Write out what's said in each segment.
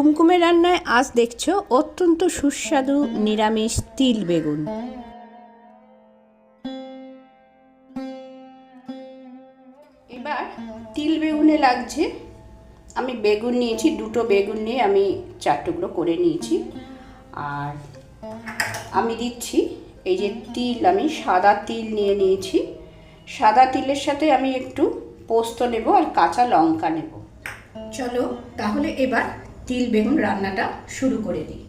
কুমকুমে রান্নায় আজ দেখছ অত্যন্ত সুস্বাদু নিরামিষ তিল বেগুন। এবার তিল বেগুনে লাগছে। আমি বেগুন নিয়েছি, দুটো বেগুন নিয়ে আমি চার টুকরো করে নিয়েছি। আর আমি দিচ্ছি এই যে তিল, আমি সাদা তিল নিয়ে নিয়েছি। সাদা তিলের সাথে আমি একটু পোস্ত নেব আর কাঁচা লঙ্কা নেব। চলো তাহলে এবার তিল, বেগুন রান্নাটা শুরু করে দিই।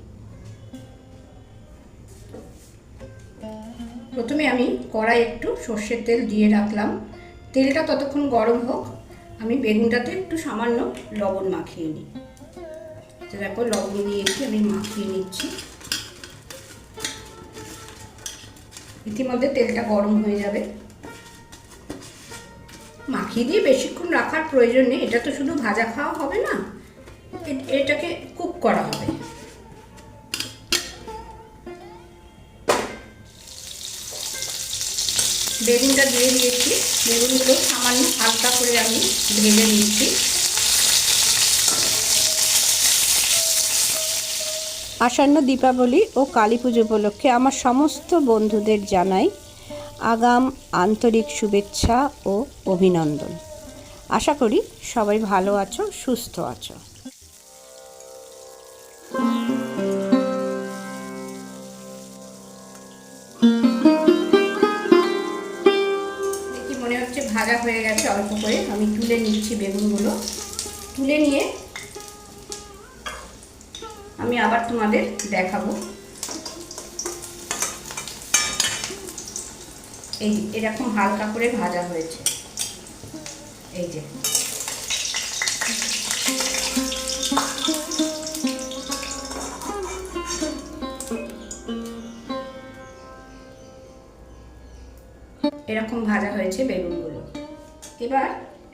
প্রথমে আমি কড়াই একটু সর্ষের তেল দিয়ে রাখলাম। তেলটা ততক্ষণ গরম হোক, আমি বেগুনটাতে একটু সামান্য লবণ মাখিয়ে নিই। তো দেখো, লবণ দিয়েছি আমি মাখিয়ে নিচ্ছি। ইতিমধ্যে তেলটা গরম হয়ে যাবে। মাখিয়ে দিয়ে বেশিক্ষণ রাখার প্রয়োজন নেই, এটা তো শুধু ভাজা খাওয়া হবে না এটাকে কুক করা হবে। বেগুনটা দিয়ে দিয়েছি। বেগুনগুলো সামান্য হালকা করে আমি ভেজে নিচ্ছি। আসন্ন দীপাবলি ও কালী পুজো উপলক্ষে আমার সমস্ত বন্ধুদের জানাই আগাম আন্তরিক শুভেচ্ছা ও অভিনন্দন। আশা করি সবাই ভালো আছো, সুস্থ আছো। অল্প করে আমি তুলে নিচ্ছি বেগুনগুলো। তুলে নিয়ে আমি আবার তোমাদের দেখাবো। এই এরকম হালকা করে ভাজা হয়েছে। এই যে। এরকম ভাজা হয়েছে বেগুনগুলো। এবার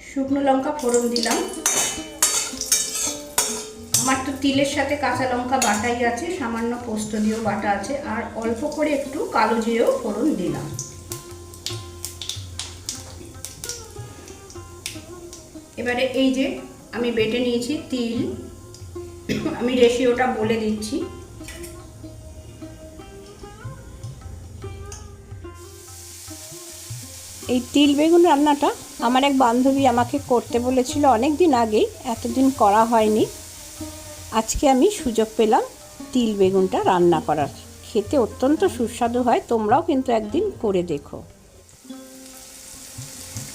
শুকনো লঙ্কা ফোড়ন দিলাম। আমার তো তিলের সাথে কাঁচা লঙ্কা বাটাই আছে, সামান্য পোস্ত দিয়েও বাটা আছে, আর অল্প করে একটু কালো জিরেও ফোড়ন দিলাম। এবারে এই যে আমি বেটে নিয়েছি তিল, আমি রেশিওটা বলে দিচ্ছি। এই তিল বেগুন রান্নাটা আমার এক বান্ধবী আমাকে করতে বলেছিল অনেক দিন আগেই, এতদিন করা হয়নি। আজকে আমি সুযোগ পেলাম তিল বেগুনটা রান্না করার। খেতে অত্যন্ত সুস্বাদু হয়, তোমরাও কিন্তু একদিন করে দেখো।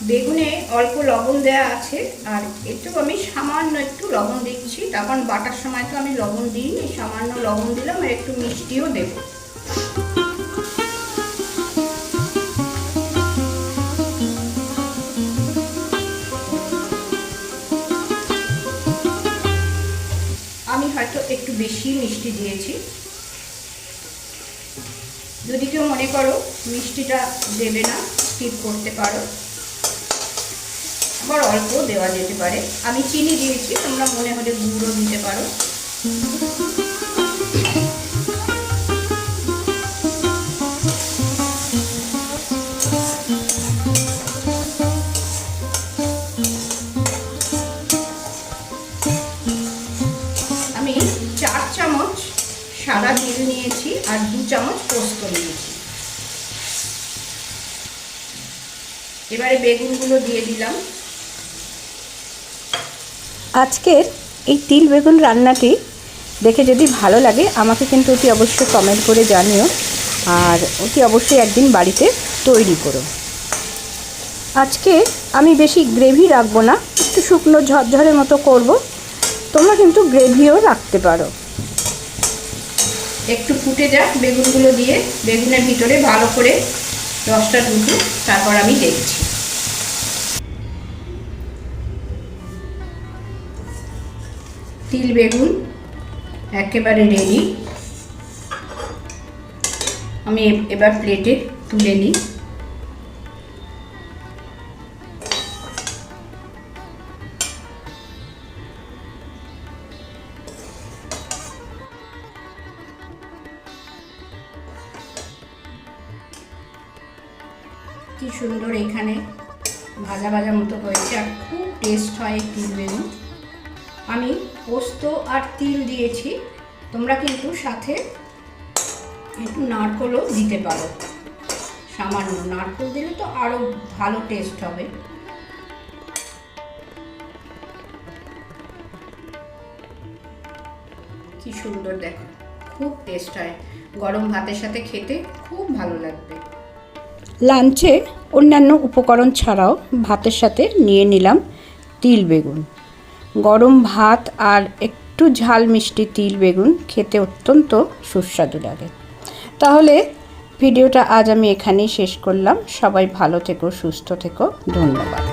বেগুনে অল্প লবণ দেওয়া আছে, আর একটু আমি সামান্য একটু লবণ দিচ্ছি। তখন বাটার সময় তো আমি লবণ দিইনি, সামান্য লবণ দিলাম আর একটু মিষ্টিও দেবো। একটু বেশি মিষ্টি দিয়েছি। যদি কেউ মনে করো মিষ্টিটা দেবে না স্কিপ করতে পারো। আবার অল্প দেওয়া যেতে পারে। আমি চিনি দিয়েছি, তোমরা মনে হলে গুঁড়ো দিতে পারো। সাদা তিল নিয়েছি আর দু চামচ পোস্ত নিয়েছি। এবারে বেগুনগুলো দিয়ে দিলাম। আজকের এই তিল বেগুন রান্নাটি দেখে যদি ভালো লাগে, আমাকে কিন্তু অতি অবশ্যই কমেন্ট করে জানিও। আর অতি অবশ্যই একদিন বাড়িতে তৈরি করো। আজকে আমি বেশি গ্রেভি রাখব না, একটু শুকনো ঝরঝরের মতো করব। তোমরা কিন্তু গ্রেভিও রাখতে পারো। একটু ফুটে যাক বেগুনগুলো দিয়ে। বেগুনের ভিতরে ভালো করে রসটা ঢুকুক, তারপর আমি দেখছি। তিল বেগুন একেবারে রেডি আমি এবার প্লেটে তুলে নিই। কি সুন্দর এখানে। ভাজা ভাজা মতো হয়েছে আর খুব টেস্ট হয় এই তিল বেগুন। আমি পোস্ত আর তিল দিয়েছি। তোমরা কিন্তু সাথে একটু নারকলও দিতে পারো। সামান্য নারকল দিলে তো আরও ভালো টেস্ট হবে। কি সুন্দর দেখো। খুব টেস্ট হয়। গরম ভাতের সাথে খেতে খুব ভালো লাগবে। লাঞ্চে অন্যান্য উপকরণ ছাড়াও ভাতের সাথে নিয়ে নিলাম তিল বেগুন। গরম ভাত আর একটু ঝাল মিষ্টি তিল বেগুন খেতে অত্যন্ত সুস্বাদু লাগে। তাহলে ভিডিওটা আজ আমি এখানেই শেষ করলাম। সবাই ভালো থেকো, সুস্থ থেকো। ধন্যবাদ।